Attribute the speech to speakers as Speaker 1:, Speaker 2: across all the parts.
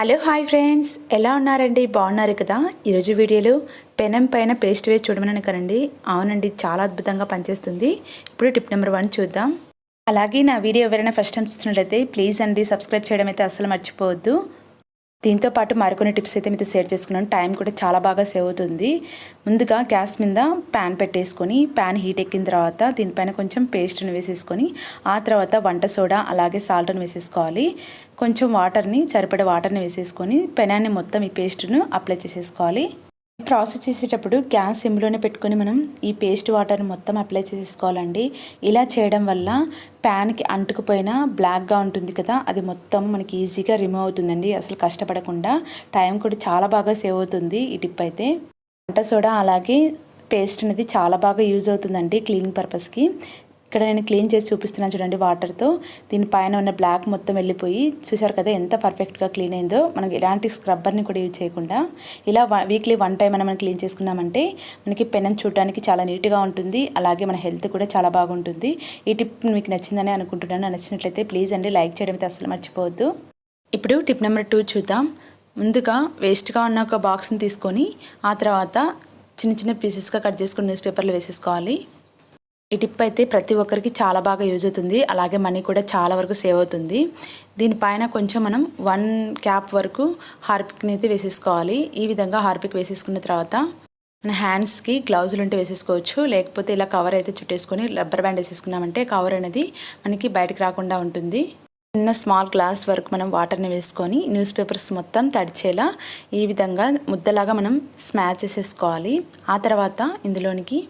Speaker 1: Hello hi friends. ఎలా ఉన్నారండి? బాగున్నారు కదా? ఈరోజు వీడియోలో పెనం పైన పేస్ట్ వేసి చూడమని కదండి. అవునండి చాలా అద్భుతంగా పనిచేస్తుంది. ఇప్పుడు టిప్ నెంబర్ వన్ చూద్దాం. అలాగే నా వీడియో ఎవరైనా ఫస్ట్ టైం చూస్తున్నట్లయితే ప్లీజ్ అండి సబ్స్క్రైబ్ చేయడం అయితే అస్సలు మర్చిపోవద్దు. దీంతో పాటు మరికొన్ని టిప్స్ అయితే మీతో షేర్ చేసుకున్నాను. టైం కూడా చాలా బాగా సేవ్ అవుతుంది. ముందుగా గ్యాస్ మీద ప్యాన్ పెట్టేసుకొని ప్యాన్ హీట్ ఎక్కిన తర్వాత దీనిపైన కొంచెం పేస్ట్ని వేసేసుకొని ఆ తర్వాత వంట సోడా అలాగే సాల్ట్ని వేసేసుకోవాలి. కొంచెం వాటర్ని సరిపడే వాటర్ని వేసేసుకొని పెనాన్ని మొత్తం ఈ పేస్ట్ను అప్లై చేసేసుకోవాలి. ప్రాసెస్ చేసేటప్పుడు గ్యాస్ సిమ్లోనే పెట్టుకొని మనం ఈ పేస్ట్ వాటర్ని మొత్తం అప్లై చేసేసుకోవాలండి ఇలా చేయడం వల్ల ప్యాన్కి అంటుకుపోయిన బ్లాక్గా ఉంటుంది కదా అది మొత్తం మనకి ఈజీగా రిమూవ్ అవుతుందండి. అసలు కష్టపడకుండా టైం కూడా చాలా బాగా సేవ్ అవుతుంది ఈ టిప్ అయితే. వంట సోడా అలాగే పేస్ట్ అనేది చాలా బాగా యూజ్ అవుతుందండి క్లీనింగ్ పర్పస్కి. ఇక్కడ నేను క్లీన్ చేసి చూపిస్తున్నాను చూడండి వాటర్తో. దీనిపైన ఉన్న బ్లాక్ మొత్తం వెళ్ళిపోయి చూసారు కదా ఎంత పర్ఫెక్ట్గా క్లీన్ అయిందో. మనం ఎలాంటి స్క్రబ్బర్ని కూడా యూజ్ చేయకుండా ఇలా వీక్లీ వన్ టైం మనం క్లీన్ చేసుకున్నామంటే మనకి పెనం చూడడానికి చాలా నీట్గా ఉంటుంది. అలాగే మన హెల్త్ కూడా చాలా బాగుంటుంది. ఈ టిప్ మీకు నచ్చిందని అనుకుంటున్నాను. నచ్చినట్లయితే ప్లీజ్ అండి లైక్ చేయడం అయితే అసలు మర్చిపోవద్దు. ఇప్పుడు టిప్ నెంబర్ టూ చూద్దాం. ముందుగా వేస్ట్గా ఉన్న ఒక బాక్స్ని తీసుకొని ఆ తర్వాత చిన్న చిన్న పీసెస్గా కట్ చేసుకుని న్యూస్ పేపర్లో వేసేసుకోవాలి. ఈ టిప్ అయితే ప్రతి ఒక్కరికి చాలా బాగా యూజ్ అవుతుంది. అలాగే మనీ కూడా చాలా వరకు సేవ్ అవుతుంది. దీనిపైన కొంచెం మనం వన్ క్యాప్ వరకు హార్పిక్ని అయితే వేసేసుకోవాలి. ఈ విధంగా హార్పిక్ వేసేసుకున్న తర్వాత మన హ్యాండ్స్కి గ్లౌజులు ఉంటే వేసేసుకోవచ్చు. లేకపోతే ఇలా కవర్ అయితే చుట్టేసుకొని రబ్బర్ బ్యాండ్ వేసేసుకున్నామంటే కవర్ అనేది మనకి బయటకు రాకుండా ఉంటుంది. చిన్న స్మాల్ గ్లాస్ వరకు మనం వాటర్ని వేసుకొని న్యూస్ పేపర్స్ మొత్తం తడిచేలా ఈ విధంగా ముద్దలాగా మనం స్మాచ్ చేసేసుకోవాలి. ఆ తర్వాత ఇందులోనికి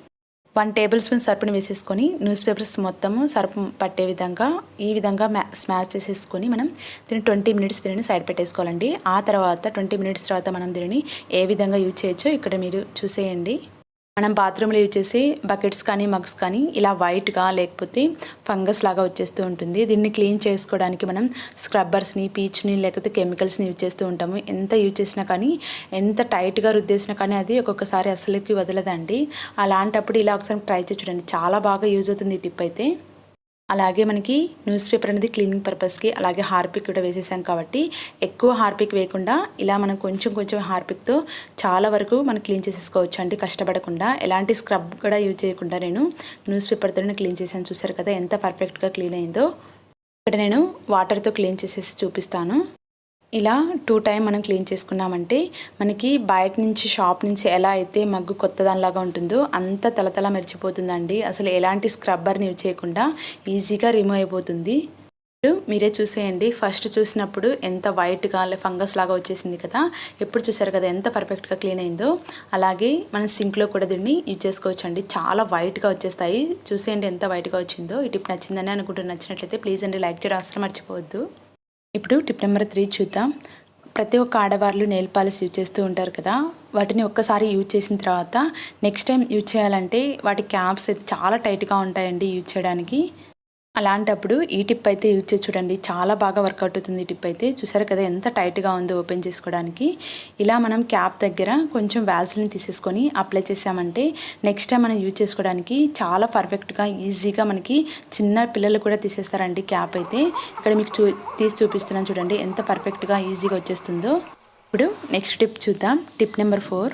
Speaker 1: వన్ టేబుల్ స్పూన్ సర్పుని వేసేసుకొని న్యూస్ పేపర్స్ మొత్తము సర్పు పట్టే విధంగా ఈ విధంగా స్మాష్ చేసేసుకొని మనం దీన్ని ట్వంటీ మినిట్స్ దీనిని సైడ్ పెట్టేసుకోవాలండి. ఆ తర్వాత ట్వంటీ మినిట్స్ తర్వాత మనం దీనిని ఏ విధంగా యూజ్ చేయొచ్చో ఇక్కడ మీరు చూసేయండి. మనం బాత్రూంలో యూజ్ చేసి బకెట్స్ కానీ మగ్స్ కానీ ఇలా వైట్గా లేకపోతే ఫంగస్ లాగా వచ్చేస్తూ ఉంటుంది. దీన్ని క్లీన్ చేసుకోవడానికి మనం స్క్రబ్బర్స్ని పీచ్ని లేకపోతే కెమికల్స్ని యూజ్ చేస్తూ ఉంటాము. ఎంత యూజ్ చేసినా కానీ ఎంత టైట్గా రుద్దేసినా కానీ అది ఒక్కొక్కసారి అసలుకి వదలదండి. అలాంటప్పుడు ఇలా ఒకసారి ట్రై చేసి చూడండి. చాలా బాగా యూజ్ అవుతుంది ఈ టిప్ అయితే. అలాగే మనకి న్యూస్ పేపర్ అనేది క్లీనింగ్ పర్పస్కి అలాగే హార్పిక్ కూడా వేసేసాం కాబట్టి ఎక్కువ హార్పిక్ వేయకుండా ఇలా మనం కొంచెం కొంచెం హార్పిక్తో చాలా వరకు మనం క్లీన్ చేసేసుకోవచ్చు అంటే కష్టపడకుండా ఎలాంటి స్క్రబ్ కూడా యూజ్ చేయకుండా నేను న్యూస్ పేపర్తోనే క్లీన్ చేశాను. చూసారు కదా ఎంత పర్ఫెక్ట్గా క్లీన్ అయిందో. ఇక్కడ నేను వాటర్తో క్లీన్ చేసేసి చూపిస్తాను. ఇలా టూ టైం మనం క్లీన్ చేసుకున్నామంటే మనకి బయట నుంచి షాప్ నుంచి ఎలా అయితే మగ్గు కొత్త దానిలాగా ఉంటుందో అంత తలతల మెరిచిపోతుందండి. అసలు ఎలాంటి స్క్రబ్బర్ని యూజ్ చేయకుండా ఈజీగా రిమూవ్ అయిపోతుంది. ఇప్పుడు మీరే చూసేయండి. ఫస్ట్ చూసినప్పుడు ఎంత వైట్గా ఫంగస్ లాగా వచ్చేసింది కదా. ఎప్పుడు చూసారు కదా ఎంత పర్ఫెక్ట్గా క్లీన్ అయిందో. అలాగే మనం సింక్లో కూడా దీన్ని యూజ్ చేసుకోవచ్చు అండి చాలా వైట్గా వచ్చేస్తాయి. చూసేయండి ఎంత వైట్గా వచ్చిందో. ఈ టిప్ నచ్చిందని అనుకుంటున్న. నచ్చినట్లయితే ప్లీజ్ అండి లైక్ చేయడం అసలు మర్చిపోవద్దు. ఇప్పుడు టిప్ నెంబర్ త్రీ చూద్దాం. ప్రతి ఒక్క ఆడవాళ్ళు నెయిల్ పాలిష్ యూజ్ చేస్తూ ఉంటారు కదా. వాటిని ఒక్కసారి యూజ్ చేసిన తర్వాత నెక్స్ట్ టైం యూజ్ చేయాలంటే వాటి క్యాప్స్ అయితే చాలా టైట్గా ఉంటాయండి యూజ్ చేయడానికి. అలాంటప్పుడు ఈ టిప్ అయితే యూజ్ చేసి చూడండి. చాలా బాగా వర్కౌట్ అవుతుంది ఈ టిప్ అయితే. చూసారు కదా ఎంత టైట్గా ఉందో ఓపెన్ చేసుకోవడానికి. ఇలా మనం క్యాప్ దగ్గర కొంచెం వ్యాల్స్ని తీసేసుకొని అప్లై చేసామంటే నెక్స్ట్ టైం మనం యూజ్ చేసుకోవడానికి చాలా పర్ఫెక్ట్గా ఈజీగా మనకి చిన్న పిల్లలు కూడా తీసేస్తారండి క్యాప్ అయితే. ఇక్కడ మీకు చూ తీసి చూపిస్తున్నాను చూడండి ఎంత పర్ఫెక్ట్గా ఈజీగా వచ్చేస్తుందో. ఇప్పుడు నెక్స్ట్ టిప్ చూద్దాం. Tip number four.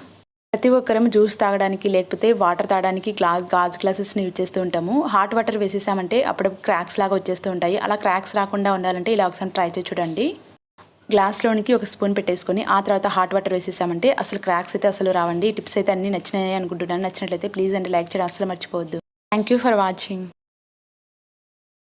Speaker 1: ప్రతి ఒక్కరం జ్యూస్ తాగడానికి లేకపోతే వాటర్ తాగడానికి గ్లా గాజు గ్లాసెస్ని యూజ్ చేస్తూ ఉంటాము. హాట్ వాటర్ వేసేసామంటే అప్పుడు క్రాక్స్ లాగా వచ్చేస్తూ ఉంటాయి. అలా క్రాక్స్ రాకుండా ఉండాలంటే ఇలా ఒకసారి ట్రై చేసి చూడండి. గ్లాస్లోనికి ఒక స్పూన్ పెట్టేసుకొని ఆ తర్వాత హాట్ వాటర్ వేసేసామంటే అసలు క్రాక్స్ అయితే అసలు రావండి. టిప్స్ అయితే అన్నీ నచ్చినాయి అనుకుంటున్నాను. నచ్చినట్లయితే ప్లీజ్ అండి లైక్ చేయడం. అసలు మర్చిపోవద్దు. Thank you for watching.